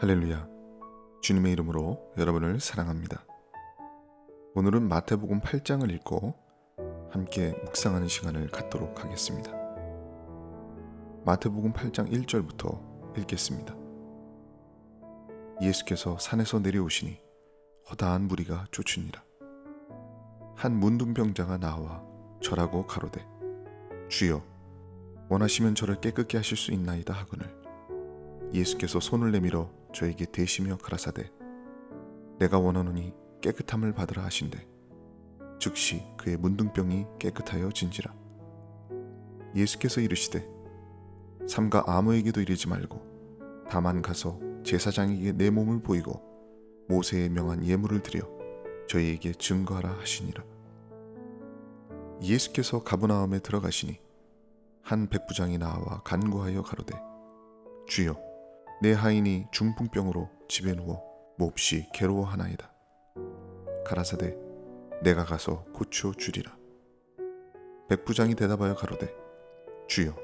할렐루야. 주님의 이름으로 여러분을 사랑합니다. 오늘은 마태복음 8장을 읽고 함께 묵상하는 시간을 갖도록 하겠습니다. 마태복음 8장 1절부터 읽겠습니다. 예수께서 산에서 내려오시니 허다한 무리가 쫓으니라. 한 문둥병자가 나와 절하고 가로되 주여 원하시면 저를 깨끗게 하실 수 있나이다 하거늘 예수께서 손을 내밀어 저에게 대시며 가라사대 내가 원하노니 깨끗함을 받으라 하신대. 즉시 그의 문둥병이 깨끗하여 진지라. 예수께서 이르시되 삼가 아무에게도 이르지 말고 다만 가서 제사장에게 내 몸을 보이고 모세의 명한 예물을 드려 저희에게 증거하라 하시니라. 예수께서 가브나움에 들어가시니 한 백부장이 나와 간구하여 가로되 주여 내 하인이 중풍병으로 집에 누워 몹시 괴로워하나이다. 가라사대 내가 가서 고쳐 주리라. 백부장이 대답하여 가로되 주여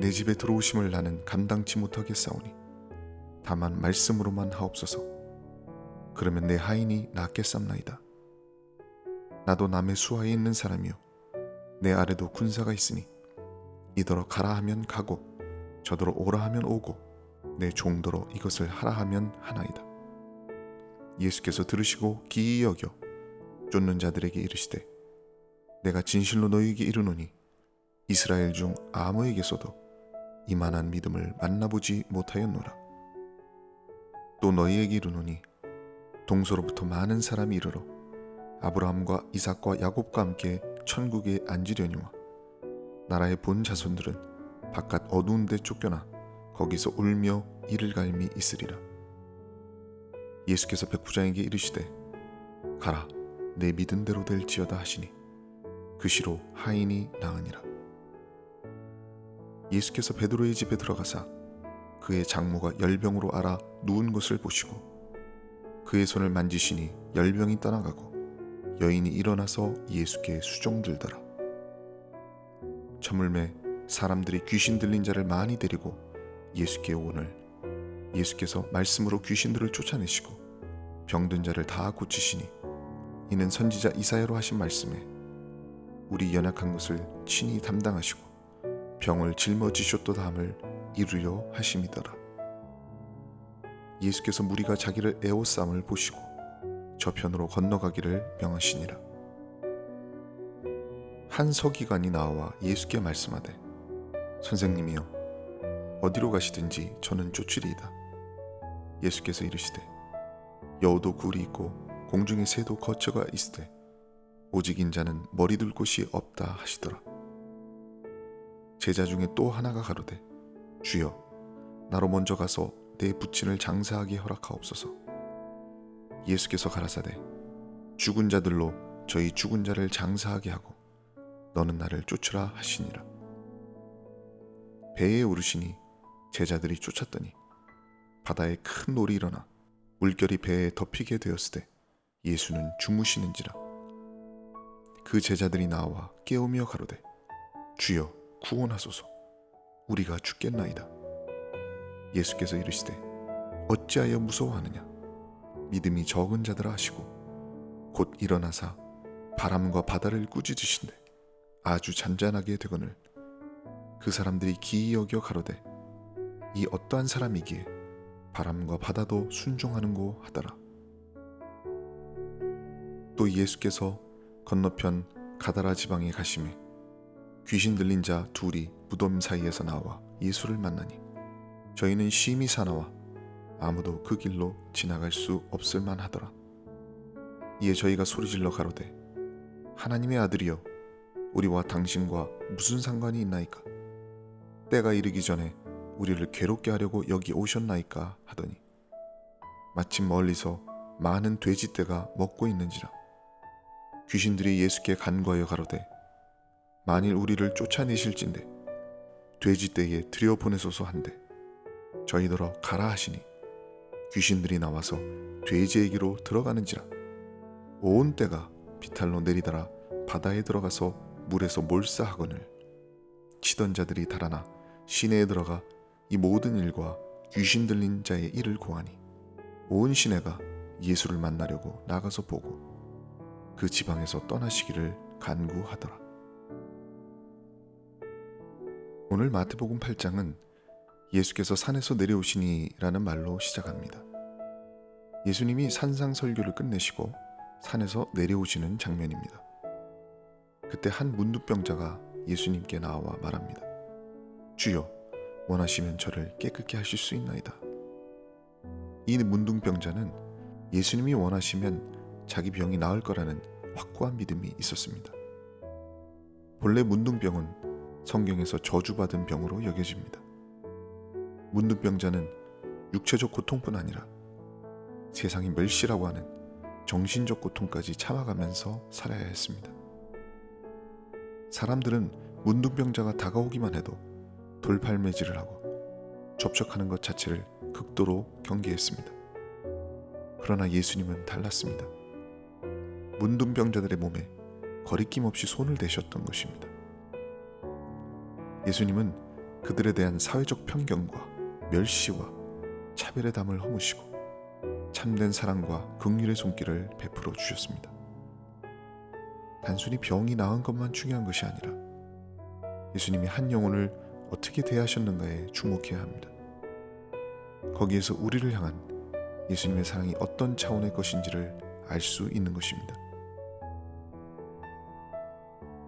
내 집에 들어오심을 나는 감당치 못하겠사오니 다만 말씀으로만 하옵소서. 그러면 내 하인이 낫겠삼나이다. 나도 남의 수하에 있는 사람이요 내 아래도 군사가 있으니 이더러 가라 하면 가고 저더러 오라 하면 오고 내 종도로 이것을 하라 하면 하나이다. 예수께서 들으시고 기이 여겨 쫓는 자들에게 이르시되 내가 진실로 너희에게 이르노니 이스라엘 중 아무에게서도 이만한 믿음을 만나보지 못하였노라. 또 너희에게 이르노니 동서로부터 많은 사람이 이르러 아브라함과 이삭과 야곱과 함께 천국에 앉으려니와 나라의 본 자손들은 바깥 어두운 데 쫓겨나 거기서 울며 이를 갈미 있으리라. 예수께서 백부장에게 이르시되 가라 내 믿은 대로 될지어다 하시니 그 시로 하인이 나으니라. 예수께서 베드로의 집에 들어가사 그의 장모가 열병으로 알아 누운 것을 보시고 그의 손을 만지시니 열병이 떠나가고 여인이 일어나서 예수께 수종들더라. 저물매 사람들이 귀신 들린 자를 많이 데리고 예수께 오늘 예수께서 말씀으로 귀신들을 쫓아내시고 병든 자를 다 고치시니 이는 선지자 이사야로 하신 말씀에 우리 연약한 것을 친히 담당하시고 병을 짊어지셨도다 함을 이루려 하심이더라. 예수께서 무리가 자기를 애호쌈을 보시고 저편으로 건너가기를 명하시니라. 한 서기관이 나와 예수께 말씀하되 선생님이여 어디로 가시든지 저는 쫓으리이다. 예수께서 이르시되 여우도 굴이 있고 공중에 새도 거처가 있으되 오직 인자는 머리 둘 곳이 없다 하시더라. 제자 중에 또 하나가 가로되 주여 나로 먼저 가서 내 부친을 장사하게 허락하옵소서. 예수께서 가라사대 죽은 자들로 저희 죽은 자를 장사하게 하고 너는 나를 쫓으라 하시니라. 배에 오르시니 제자들이 쫓았더니 바다에 큰 놀이 일어나 물결이 배에 덮이게 되었을 때 예수는 주무시는지라. 그 제자들이 나와 깨우며 가로되 주여 구원하소서 우리가 죽겠나이다. 예수께서 이르시되 어찌하여 무서워하느냐 믿음이 적은 자들아 하시고 곧 일어나사 바람과 바다를 꾸짖으신데 아주 잔잔하게 되거늘 그 사람들이 기이 여겨 가로되 이 어떠한 사람이기에 바람과 바다도 순종하는고 하더라 또 예수께서 건너편 가다라 지방에 가심에 귀신 들린 자 둘이 무덤 사이에서 나와 예수를 만나니 저희는 심히 사나와 아무도 그 길로 지나갈 수 없을 만하더라. 이에 저희가 소리질러 가로되 하나님의 아들이여 우리와 당신과 무슨 상관이 있나이까? 때가 이르기 전에 우리를 괴롭게 하려고 여기 오셨나이까 하더니 마침 멀리서 많은 돼지떼가 먹고 있는지라 귀신들이 예수께 간과하여 가로되 만일 우리를 쫓아내실진데 돼지떼에 들여보내소서 한데 저희더러 가라 하시니 귀신들이 나와서 돼지에게로 들어가는지라 온 때가 비탈로 내리더라 바다에 들어가서 물에서 몰사하거늘 치던 자들이 달아나 시내에 들어가 이 모든 일과 귀신 들린 자의 이를 고하니 온 시내가 예수를 만나려고 나가서 보고 그 지방에서 떠나시기를 간구하더라. 오늘 마태복음 8장은 예수께서 산에서 내려오시니라는 말로 시작합니다. 예수님이 산상 설교를 끝내시고 산에서 내려오시는 장면입니다. 그때 한 문둥병자가 예수님께 나와 말합니다. 주여, 원하시면 저를 깨끗게 하실 수 있나이다. 이 문둥병자는 예수님이 원하시면 자기 병이 나을 거라는 확고한 믿음이 있었습니다. 본래 문둥병은 성경에서 저주받은 병으로 여겨집니다. 문둥병자는 육체적 고통뿐 아니라 세상이 멸시라고 하는 정신적 고통까지 참아가면서 살아야 했습니다. 사람들은 문둥병자가 다가오기만 해도 돌팔매질을 하고 접촉하는 것 자체를 극도로 경계했습니다. 그러나 예수님은 달랐습니다. 문둥병자들의 몸에 거리낌 없이 손을 대셨던 것입니다. 예수님은 그들에 대한 사회적 편견과 멸시와 차별의 담을 허무시고 참된 사랑과 긍휼의 손길을 베풀어 주셨습니다. 단순히 병이 나은 것만 중요한 것이 아니라 예수님이 한 영혼을 어떻게 대하셨는가에 주목해야 합니다. 거기에서 우리를 향한 예수님의 사랑이 어떤 차원의 것인지를 알 수 있는 것입니다.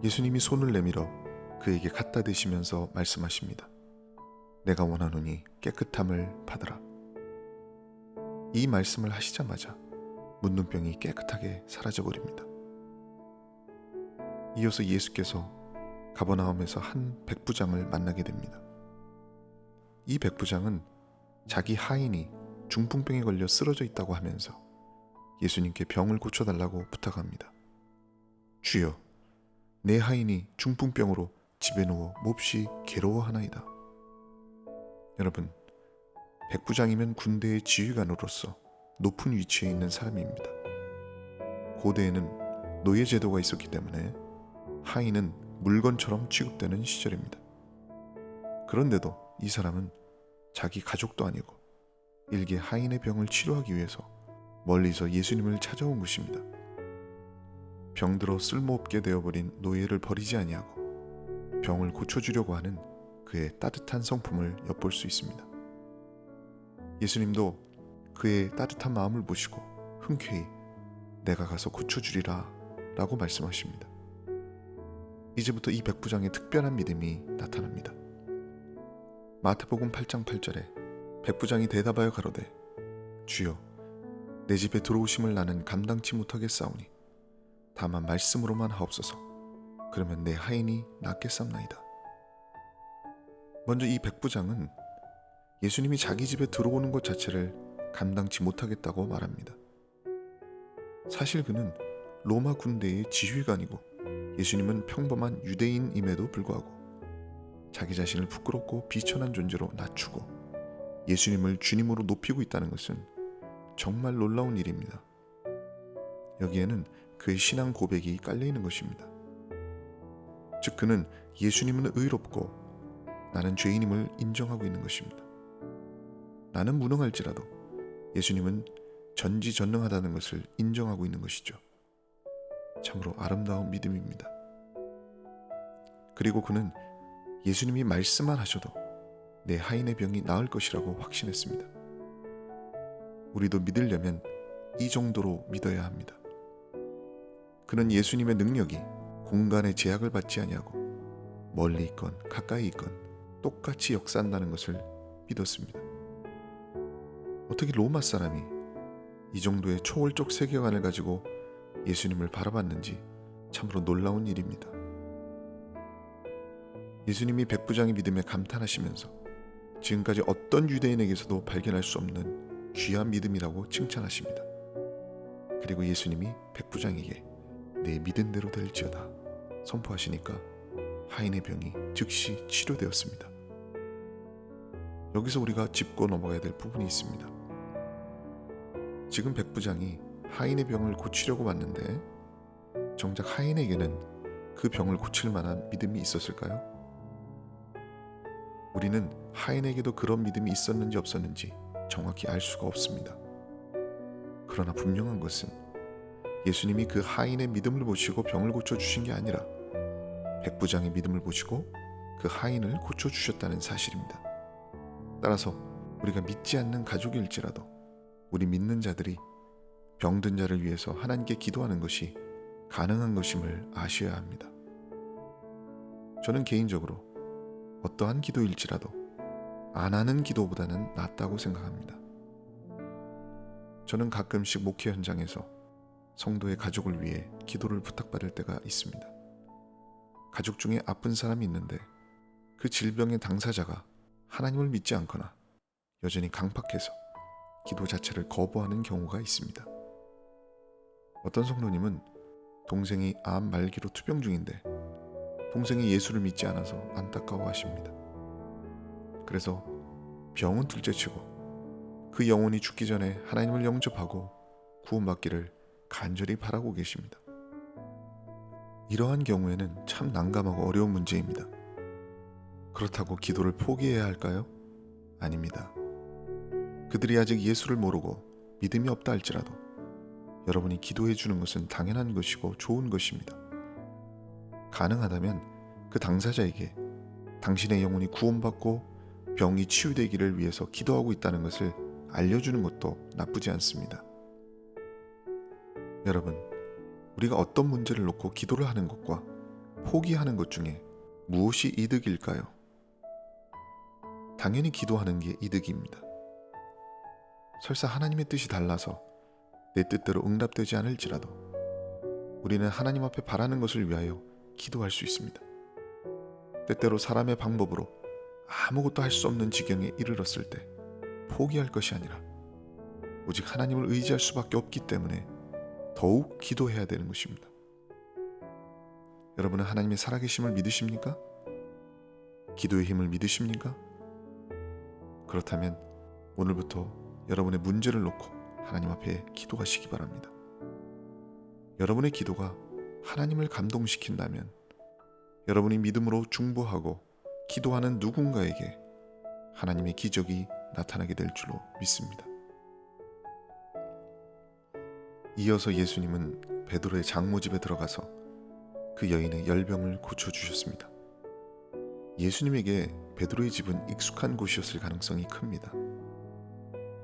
예수님이 손을 내밀어 그에게 갖다 대시면서 말씀하십니다. 내가 원하노니 깨끗함을 받으라. 이 말씀을 하시자마자 문둥병이 깨끗하게 사라져 버립니다. 이어서 예수께서 가버나움에서 한 백부장을 만나게 됩니다. 이 백부장은 자기 하인이 중풍병에 걸려 쓰러져 있다고 하면서 예수님께 병을 고쳐달라고 부탁합니다. 주여, 내 하인이 중풍병으로 집에 누워 몹시 괴로워하나이다. 여러분, 백부장이면 군대의 지휘관으로서 높은 위치에 있는 사람입니다. 고대에는 노예 제도가 있었기 때문에 하인은 물건처럼 취급되는 시절입니다. 그런데도 이 사람은 자기 가족도 아니고 일개 하인의 병을 치료하기 위해서 멀리서 예수님을 찾아온 것입니다. 병들어 쓸모없게 되어버린 노예를 버리지 아니하고 병을 고쳐주려고 하는 그의 따뜻한 성품을 엿볼 수 있습니다. 예수님도 그의 따뜻한 마음을 보시고 흔쾌히 내가 가서 고쳐주리라 라고 말씀하십니다. 이제부터 이 백부장의 특별한 믿음이 나타납니다. 마태복음 8장 8절에 백부장이 대답하여 가로되 주여 내 집에 들어오심을 나는 감당치 못하겠사오니 다만 말씀으로만 하옵소서 그러면 내 하인이 낫겠삼나이다. 먼저 이 백부장은 예수님이 자기 집에 들어오는 것 자체를 감당치 못하겠다고 말합니다. 사실 그는 로마 군대의 지휘관이고 예수님은 평범한 유대인임에도 불구하고 자기 자신을 부끄럽고 비천한 존재로 낮추고 예수님을 주님으로 높이고 있다는 것은 정말 놀라운 일입니다. 여기에는 그의 신앙 고백이 깔려 있는 것입니다. 즉 그는 예수님은 의롭고 나는 죄인임을 인정하고 있는 것입니다. 나는 무능할지라도 예수님은 전지전능하다는 것을 인정하고 있는 것이죠. 참으로 아름다운 믿음입니다. 그리고 그는 예수님이 말씀만 하셔도 내 하인의 병이 나을 것이라고 확신했습니다. 우리도 믿으려면 이 정도로 믿어야 합니다. 그는 예수님의 능력이 공간의 제약을 받지 아니하고 멀리 있건 가까이 있건 똑같이 역사한다는 것을 믿었습니다. 어떻게 로마 사람이 이 정도의 초월적 세계관을 가지고 예수님을 바라봤는지 참으로 놀라운 일입니다. 예수님이 백부장의 믿음에 감탄하시면서 지금까지 어떤 유대인에게서도 발견할 수 없는 귀한 믿음이라고 칭찬하십니다. 그리고 예수님이 백부장에게 내 믿은 대로 될지어다 선포하시니까 하인의 병이 즉시 치료되었습니다. 여기서 우리가 짚고 넘어가야 될 부분이 있습니다. 지금 백부장이 하인의 병을 고치려고 왔는데 정작 하인에게는 그 병을 고칠 만한 믿음이 있었을까요? 우리는 하인에게도 그런 믿음이 있었는지 없었는지 정확히 알 수가 없습니다. 그러나 분명한 것은 예수님이 그 하인의 믿음을 보시고 병을 고쳐 주신 게 아니라 백부장의 믿음을 보시고 그 하인을 고쳐 주셨다는 사실입니다. 따라서 우리가 믿지 않는 가족일지라도 우리 믿는 자들이 병든 자를 위해서 하나님께 기도하는 것이 가능한 것임을 아셔야 합니다. 저는 개인적으로 어떠한 기도일지라도 안 하는 기도보다는 낫다고 생각합니다. 저는 가끔씩 목회 현장에서 성도의 가족을 위해 기도를 부탁받을 때가 있습니다. 가족 중에 아픈 사람이 있는데 그 질병의 당사자가 하나님을 믿지 않거나 여전히 강팍해서 기도 자체를 거부하는 경우가 있습니다. 어떤 성도님은 동생이 암 말기로 투병 중인데 동생이 예수를 믿지 않아서 안타까워 하십니다. 그래서 병은 둘째치고 그 영혼이 죽기 전에 하나님을 영접하고 구원받기를 간절히 바라고 계십니다. 이러한 경우에는 참 난감하고 어려운 문제입니다. 그렇다고 기도를 포기해야 할까요? 아닙니다. 그들이 아직 예수를 모르고 믿음이 없다 할지라도 여러분이 기도해 주는 것은 당연한 것이고 좋은 것입니다. 가능하다면 그 당사자에게 당신의 영혼이 구원받고 병이 치유되기를 위해서 기도하고 있다는 것을 알려주는 것도 나쁘지 않습니다. 여러분, 우리가 어떤 문제를 놓고 기도를 하는 것과 포기하는 것 중에 무엇이 이득일까요? 당연히 기도하는 게 이득입니다. 설사 하나님의 뜻이 달라서 내 뜻대로 응답되지 않을지라도 우리는 하나님 앞에 바라는 것을 위하여 기도할 수 있습니다. 때때로 사람의 방법으로 아무것도 할 수 없는 지경에 이르렀을 때 포기할 것이 아니라 오직 하나님을 의지할 수밖에 없기 때문에 더욱 기도해야 되는 것입니다. 여러분은 하나님의 살아계심을 믿으십니까? 기도의 힘을 믿으십니까? 그렇다면 오늘부터 여러분의 문제를 놓고 하나님 앞에 기도하시기 바랍니다. 여러분의 기도가 하나님을 감동시킨다면 여러분이 믿음으로 중보하고 기도하는 누군가에게 하나님의 기적이 나타나게 될 줄로 믿습니다. 이어서 예수님은 베드로의 장모 집에 들어가서 그 여인의 열병을 고쳐 주셨습니다. 예수님에게 베드로의 집은 익숙한 곳이었을 가능성이 큽니다.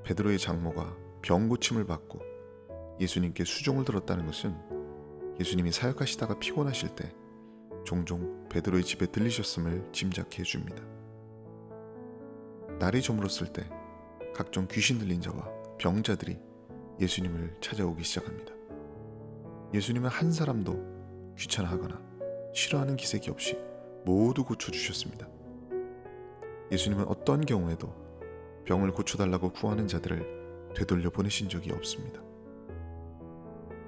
베드로의 장모가 병 고침을 받고 예수님께 수종을 들었다는 것은 예수님이 사역하시다가 피곤하실 때 종종 베드로의 집에 들리셨음을 짐작해 줍니다. 날이 저물었을 때 각종 귀신 들린 자와 병자들이 예수님을 찾아오기 시작합니다. 예수님은 한 사람도 귀찮아하거나 싫어하는 기색이 없이 모두 고쳐주셨습니다. 예수님은 어떤 경우에도 병을 고쳐달라고 구하는 자들을 되돌려 보내신 적이 없습니다.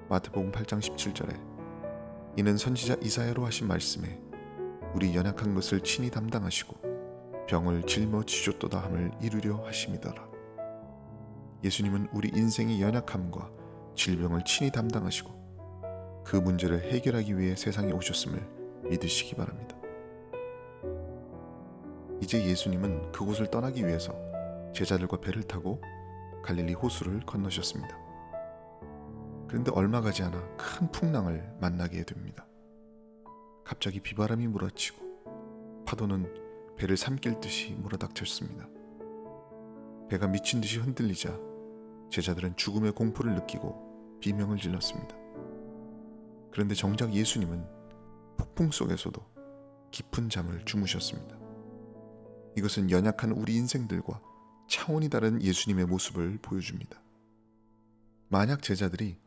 마태복음 8장 17절에 이는 선지자 이사야로 하신 말씀에 우리 연약한 것을 친히 담당하시고 병을 짊어지셨도다 함을 이루려 하심이더라. 예수님은 우리 인생의 연약함과 질병을 친히 담당하시고 그 문제를 해결하기 위해 세상에 오셨음을 믿으시기 바랍니다. 이제 예수님은 그곳을 떠나기 위해서 제자들과 배를 타고 갈릴리 호수를 건너셨습니다. 그런데 얼마 가지 않아 큰 풍랑을 만나게 됩니다. 갑자기 비바람이 몰아치고 파도는 배를 삼킬 듯이 몰아닥쳤습니다. 배가 미친 듯이 흔들리자 제자들은 죽음의 공포를 느끼고 비명을 질렀습니다. 그런데 정작 예수님은 폭풍 속에서도 깊은 잠을 주무셨습니다. 이것은 연약한 우리 인생들과 차원이 다른 예수님의 모습을 보여줍니다. 만약 제자들이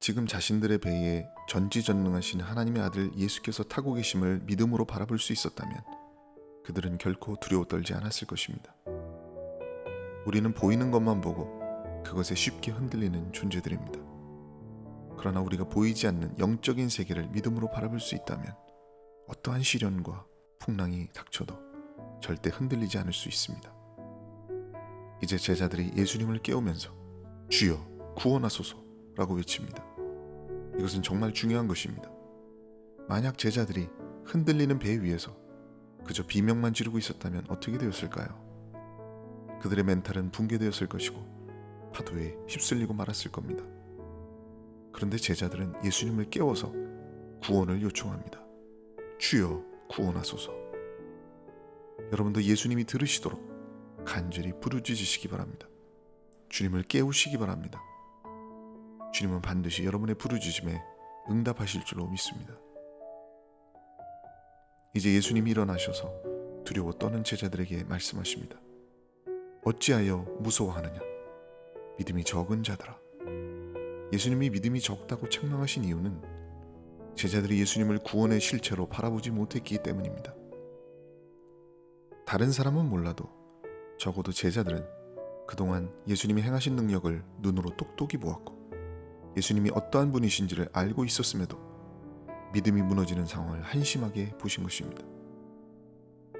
지금 자신들의 배에 전지전능하신 하나님의 아들 예수께서 타고 계심을 믿음으로 바라볼 수 있었다면 그들은 결코 두려워 떨지 않았을 것입니다. 우리는 보이는 것만 보고 그것에 쉽게 흔들리는 존재들입니다. 그러나 우리가 보이지 않는 영적인 세계를 믿음으로 바라볼 수 있다면 어떠한 시련과 풍랑이 닥쳐도 절대 흔들리지 않을 수 있습니다. 이제 제자들이 예수님을 깨우면서 주여 구원하소서라고 외칩니다. 이것은 정말 중요한 것입니다. 만약 제자들이 흔들리는 배 위에서 그저 비명만 지르고 있었다면 어떻게 되었을까요? 그들의 멘탈은 붕괴되었을 것이고 파도에 휩쓸리고 말았을 겁니다. 그런데 제자들은 예수님을 깨워서 구원을 요청합니다. 주여 구원하소서. 여러분도 예수님이 들으시도록 간절히 부르짖으시기 바랍니다. 주님을 깨우시기 바랍니다. 주님은 반드시 여러분의 부르짖음에 응답하실 줄로 믿습니다. 이제 예수님이 일어나셔서 두려워 떠는 제자들에게 말씀하십니다. 어찌하여 무서워하느냐? 믿음이 적은 자들아. 예수님이 믿음이 적다고 책망하신 이유는 제자들이 예수님을 구원의 실체로 바라보지 못했기 때문입니다. 다른 사람은 몰라도 적어도 제자들은 그동안 예수님이 행하신 능력을 눈으로 똑똑히 보았고 예수님이 어떠한 분이신지를 알고 있었음에도 믿음이 무너지는 상황을 한심하게 보신 것입니다.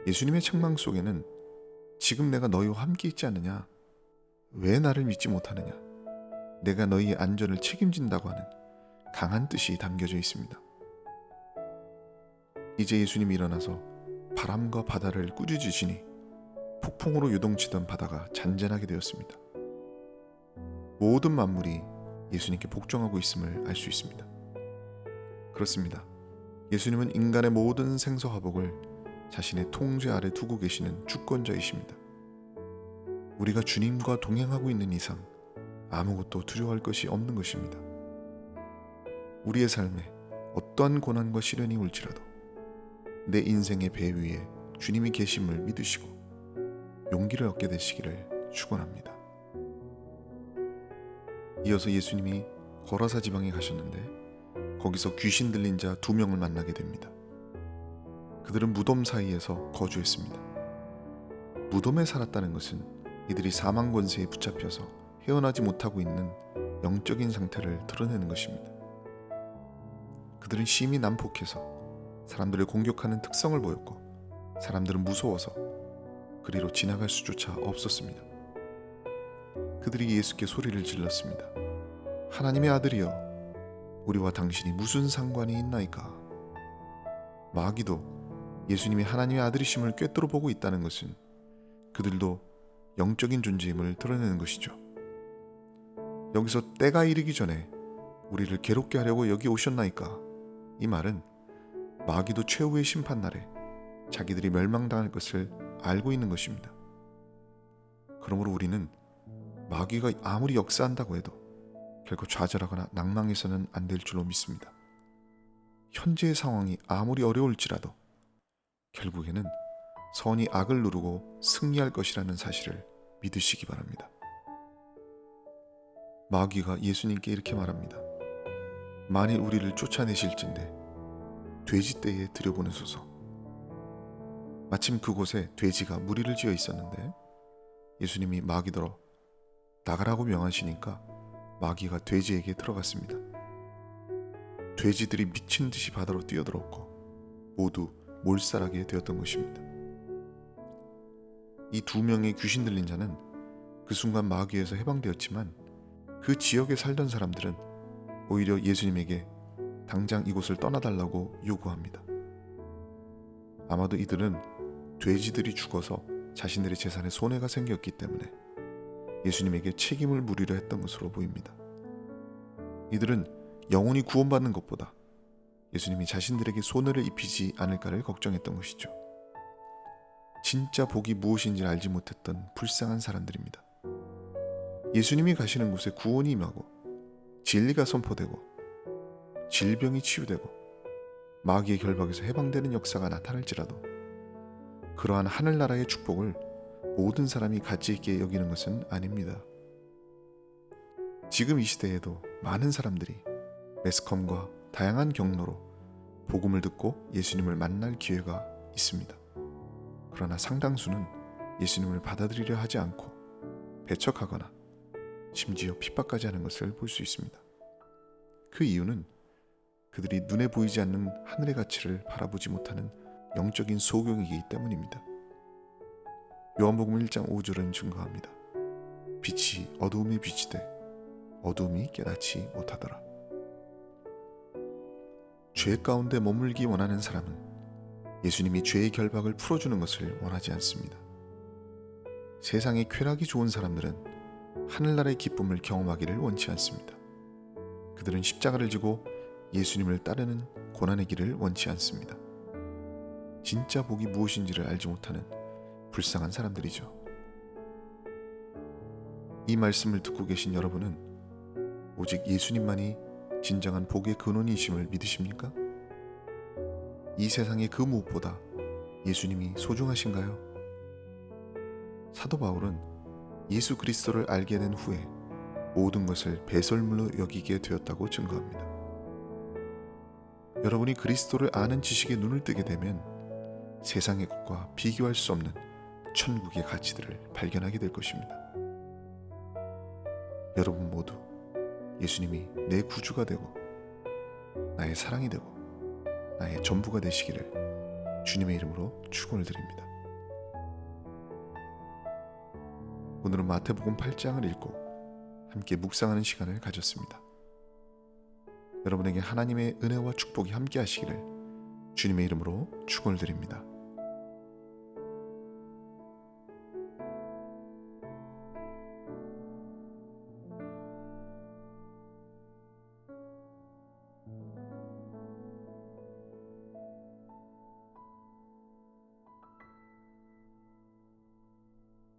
예수님의 책망 속에는 지금 내가 너희와 함께 있지 않느냐? 왜 나를 믿지 못하느냐? 내가 너희의 안전을 책임진다고 하는 강한 뜻이 담겨져 있습니다. 이제 예수님이 일어나서 바람과 바다를 꾸짖으시니 폭풍으로 요동치던 바다가 잔잔하게 되었습니다. 모든 만물이 예수님께 복종하고 있음을 알 수 있습니다. 그렇습니다. 예수님은 인간의 모든 생사화복을 자신의 통제 아래 두고 계시는 주권자이십니다. 우리가 주님과 동행하고 있는 이상 아무것도 두려워할 것이 없는 것입니다. 우리의 삶에 어떠한 고난과 시련이 올지라도 내 인생의 배 위에 주님이 계심을 믿으시고 용기를 얻게 되시기를 축원합니다. 이어서 예수님이 거라사 지방에 가셨는데 거기서 귀신 들린 자 두 명을 만나게 됩니다. 그들은 무덤 사이에서 거주했습니다. 무덤에 살았다는 것은 이들이 사망 권세에 붙잡혀서 헤어나지 못하고 있는 영적인 상태를 드러내는 것입니다. 그들은 심히 난폭해서 사람들을 공격하는 특성을 보였고 사람들은 무서워서 그리로 지나갈 수조차 없었습니다. 그들이 예수께 소리를 질렀습니다. 하나님의 아들이여, 우리와 당신이 무슨 상관이 있나이까? 마귀도 예수님이 하나님의 아들이심을 꿰뚫어 보고 있다는 것은 그들도 영적인 존재임을 드러내는 것이죠. 여기서 때가 이르기 전에 우리를 괴롭게 하려고 여기 오셨나이까? 이 말은 마귀도 최후의 심판 날에 자기들이 멸망당할 것을 알고 있는 것입니다. 그러므로 우리는 마귀가 아무리 역사한다고 해도 결코 좌절하거나 낭망해서는 안 될 줄로 믿습니다. 현재의 상황이 아무리 어려울지라도 결국에는 선이 악을 누르고 승리할 것이라는 사실을 믿으시기 바랍니다. 마귀가 예수님께 이렇게 말합니다. 만일 우리를 쫓아내실진데 돼지떼에 들여보내소서. 마침 그곳에 돼지가 무리를 지어 있었는데 예수님이 마귀더러 나가라고 명하시니까 마귀가 돼지에게 들어갔습니다. 돼지들이 미친 듯이 바다로 뛰어들었고 모두 몰살하게 되었던 것입니다. 이 두 명의 귀신 들린 자는 그 순간 마귀에서 해방되었지만 그 지역에 살던 사람들은 오히려 예수님에게 당장 이곳을 떠나달라고 요구합니다. 아마도 이들은 돼지들이 죽어서 자신들의 재산에 손해가 생겼기 때문에 예수님에게 책임을 물으려 했던 것으로 보입니다. 이들은 영혼이 구원받는 것보다 예수님이 자신들에게 손해를 입히지 않을까를 걱정했던 것이죠. 진짜 복이 무엇인지 알지 못했던 불쌍한 사람들입니다. 예수님이 가시는 곳에 구원이 임하고 진리가 선포되고 질병이 치유되고 마귀의 결박에서 해방되는 역사가 나타날지라도 그러한 하늘나라의 축복을 모든 사람이 가치 있게 여기는 것은 아닙니다. 지금 이 시대에도 많은 사람들이 매스컴과 다양한 경로로 복음을 듣고 예수님을 만날 기회가 있습니다. 그러나 상당수는 예수님을 받아들이려 하지 않고 배척하거나 심지어 핍박까지 하는 것을 볼 수 있습니다. 그 이유는 그들이 눈에 보이지 않는 하늘의 가치를 바라보지 못하는 영적인 소경이기 때문입니다. 요한복음 1장 5절은 증거합니다. 빛이 어두움에 비치되 어두움이 깨닫지 못하더라. 죄 가운데 머물기 원하는 사람은 예수님이 죄의 결박을 풀어주는 것을 원하지 않습니다. 세상에 쾌락이 좋은 사람들은 하늘나라의 기쁨을 경험하기를 원치 않습니다. 그들은 십자가를 지고 예수님을 따르는 고난의 길을 원치 않습니다. 진짜 복이 무엇인지를 알지 못하는 불쌍한 사람들이죠. 이 말씀을 듣고 계신 여러분은 오직 예수님만이 진정한 복의 근원이심을 믿으십니까? 이 세상의 그 무엇보다 예수님이 소중하신가요? 사도 바울은 예수 그리스도를 알게 된 후에 모든 것을 배설물로 여기게 되었다고 증거합니다. 여러분이 그리스도를 아는 지식에 눈을 뜨게 되면 세상의 것과 비교할 수 없는 천국의 가치들을 발견하게 될 것입니다. 여러분 모두 예수님이 내 구주가 되고 나의 사랑이 되고 나의 전부가 되시기를 주님의 이름으로 축원을 드립니다. 오늘은 마태복음 8장을 읽고 함께 묵상하는 시간을 가졌습니다. 여러분에게 하나님의 은혜와 축복이 함께 하시기를 주님의 이름으로 축원을 드립니다.